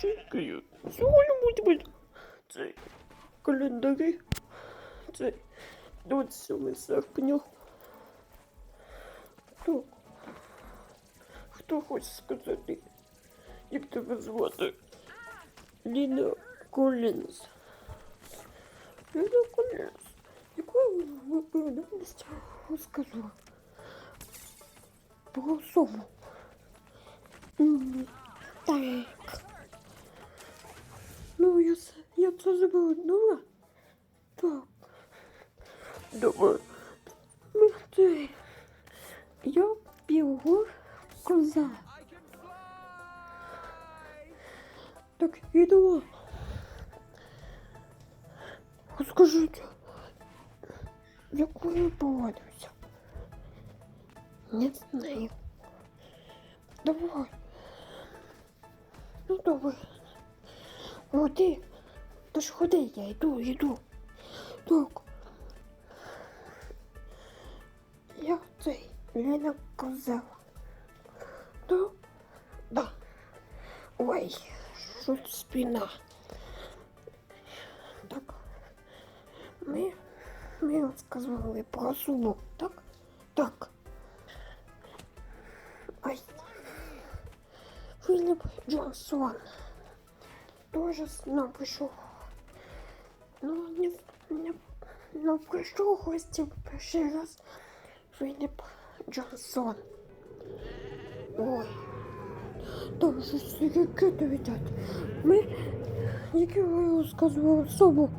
Чекаю. Сьогодні буде цей календарі. Це 27 серпня. Хто? Хто хоче сказати, як тебе звати? Ліна Колінс. Ліна Колінс. Яку виповідальність розказала? Про суму. Так. Ну, я, це- я це забула. Так. Добре. Ну, ти. Я біло коза. Так, іду. Скажіть, якою поводився? Не знаю. Давай. Ну давай. Ходи. Та ж ходи, я йду, йду. Так. Я цей Ліна Козела. Да? Да. Ой, що спина. Так. Ми, ми розказували про суму, так? Так. Ай. Філіп Джонсон. Тоже нам прийшов. Ну, не, не, в гості перший раз Філіп Джонсон. Ой. Там щось ракети летять. Ми, як я розказував особу,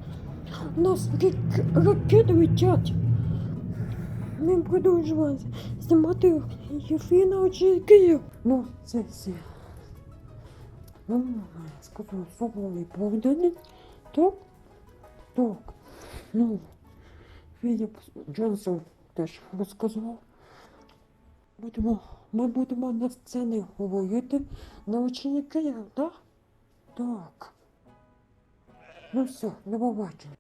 у нас рак- ракети летять. Ми продовжуємо знімати ефір на очі Київ. Ну, це все. Ну, сказав, особливий повідомлення. Так? Так. Ну, Філіп Джонсон теж розказував. Будемо, ми будемо на сцені говорити на Києва, так? Так. Ну все, до побачення.